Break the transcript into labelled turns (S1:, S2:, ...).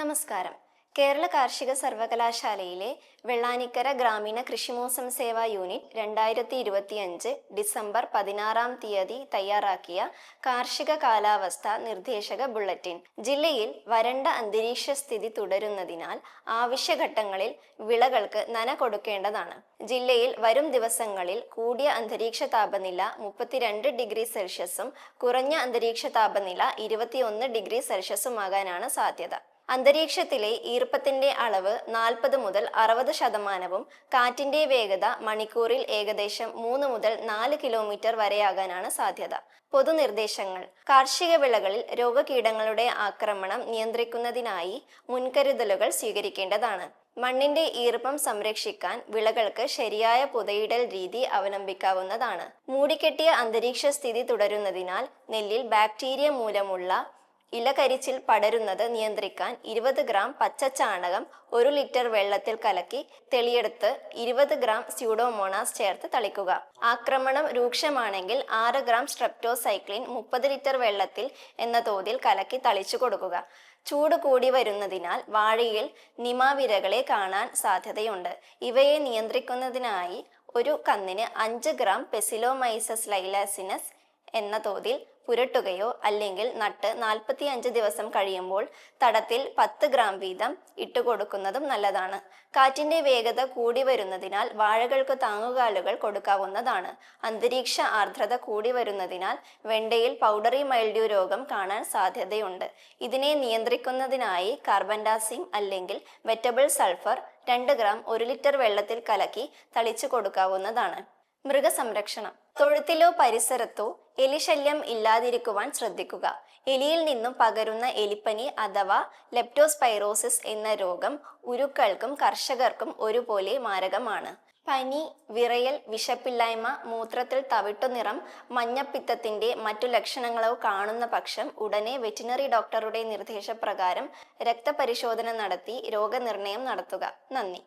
S1: നമസ്കാരം. കേരള കാർഷിക സർവകലാശാലയിലെ വെള്ളാനിക്കര ഗ്രാമീണ കൃഷിമോസം സേവാ യൂണിറ്റ് രണ്ടായിരത്തി ഇരുപത്തിയഞ്ച് ഡിസംബർ പതിനാറാം തീയതി തയ്യാറാക്കിയ കാർഷിക കാലാവസ്ഥ നിർദ്ദേശക ബുള്ളറ്റിൻ. ജില്ലയിൽ വരണ്ട അന്തരീക്ഷ സ്ഥിതി തുടരുന്നതിനാൽ ആവശ്യഘട്ടങ്ങളിൽ വിളകൾക്ക് നന കൊടുക്കേണ്ടതാണ്. ജില്ലയിൽ വരും ദിവസങ്ങളിൽ കൂടിയ അന്തരീക്ഷ താപനില മുപ്പത്തിരണ്ട് ഡിഗ്രി സെൽഷ്യസും കുറഞ്ഞ അന്തരീക്ഷ താപനില ഇരുപത്തിയൊന്ന് ഡിഗ്രി സെൽഷ്യസുമാകാനാണ് സാധ്യത. അന്തരീക്ഷത്തിലെ ഈർപ്പത്തിന്റെ അളവ് നാൽപ്പത് മുതൽ അറുപത് ശതമാനവും കാറ്റിന്റെ വേഗത മണിക്കൂറിൽ ഏകദേശം മൂന്ന് മുതൽ നാല് കിലോമീറ്റർ വരെയാകാനാണ് സാധ്യത. പൊതുനിർദ്ദേശങ്ങൾ. കാർഷിക വിളകളിൽ രോഗകീടങ്ങളുടെ ആക്രമണം നിയന്ത്രിക്കുന്നതിനായി മുൻകരുതലുകൾ സ്വീകരിക്കേണ്ടതാണ്. മണ്ണിന്റെ ഈർപ്പം സംരക്ഷിക്കാൻ വിളകൾക്ക് ശരിയായ പുതയിടൽ രീതി അവലംബിക്കാവുന്നതാണ്. മൂടിക്കെട്ടിയ അന്തരീക്ഷ സ്ഥിതി തുടരുന്നതിനാൽ നെല്ലിൽ ബാക്ടീരിയ മൂലമുള്ള ഇലകരിച്ചിൽ പടരുന്നത് നിയന്ത്രിക്കാൻ ഇരുപത് ഗ്രാം പച്ച ചാണകം ഒരു ലിറ്റർ വെള്ളത്തിൽ കലക്കി തെളിയെടുത്ത് ഇരുപത് ഗ്രാം സ്യൂഡോമോണാസ് ചേർത്ത് തളിക്കുക. ആക്രമണം രൂക്ഷമാണെങ്കിൽ ആറ് ഗ്രാം സ്ട്രെപ്റ്റോസൈക്ലിൻ മുപ്പത് ലിറ്റർ വെള്ളത്തിൽ എന്ന തോതിൽ കലക്കി തളിച്ചു കൊടുക്കുക. ചൂട് കൂടി വരുന്നതിനാൽ വാഴയിൽ നിമാവിരകളെ കാണാൻ സാധ്യതയുണ്ട്. ഇവയെ നിയന്ത്രിക്കുന്നതിനായി ഒരു കന്നിന് അഞ്ച് ഗ്രാം പെസിലോമൈസസ് ലൈലാസിനസ് എന്ന തോതിൽ പുരട്ടുകയോ അല്ലെങ്കിൽ നട്ട് നാൽപ്പത്തി അഞ്ച് ദിവസം കഴിയുമ്പോൾ തടത്തിൽ പത്ത് ഗ്രാം വീതം ഇട്ടുകൊടുക്കുന്നതും നല്ലതാണ്. കാറ്റിന്റെ വേഗത കൂടി വരുന്നതിനാൽ വാഴകൾക്ക് താങ്ങുകാലുകൾ കൊടുക്കാവുന്നതാണ്. അന്തരീക്ഷ ആർദ്രത കൂടി വരുന്നതിനാൽ വെണ്ടയിൽ പൗഡറി മൈൽഡ്യൂ രോഗം കാണാൻ സാധ്യതയുണ്ട്. ഇതിനെ നിയന്ത്രിക്കുന്നതിനായി കാർബൻഡാസിം അല്ലെങ്കിൽ വെറ്റബിൾ സൾഫർ രണ്ട് ഗ്രാം ഒരു ലിറ്റർ വെള്ളത്തിൽ കലക്കി തളിച്ചു കൊടുക്കാവുന്നതാണ്. മൃഗസംരക്ഷണം. തൊഴുത്തിലോ പരിസരത്തോ എലിശല്യം ഇല്ലാതിരിക്കുവാൻ ശ്രദ്ധിക്കുക. എലിയിൽ നിന്നും പകരുന്ന എലിപ്പനി അഥവാ ലെപ്റ്റോസ്പൈറോസിസ് എന്ന രോഗം ഉരുക്കൾക്കും കർഷകർക്കും ഒരുപോലെ മാരകമാണ്. പനി വിറയൽ വിശപ്പില്ലായ്മ മൂത്രത്തിൽ തവിട്ടുനിറം മഞ്ഞപ്പിത്തത്തിന്റെ മറ്റു ലക്ഷണങ്ങളോ കാണുന്ന പക്ഷം ഉടനെ വെറ്റിനറി ഡോക്ടറുടെ നിർദ്ദേശപ്രകാരം രക്തപരിശോധന നടത്തി രോഗനിർണയം നടത്തുക. നന്ദി.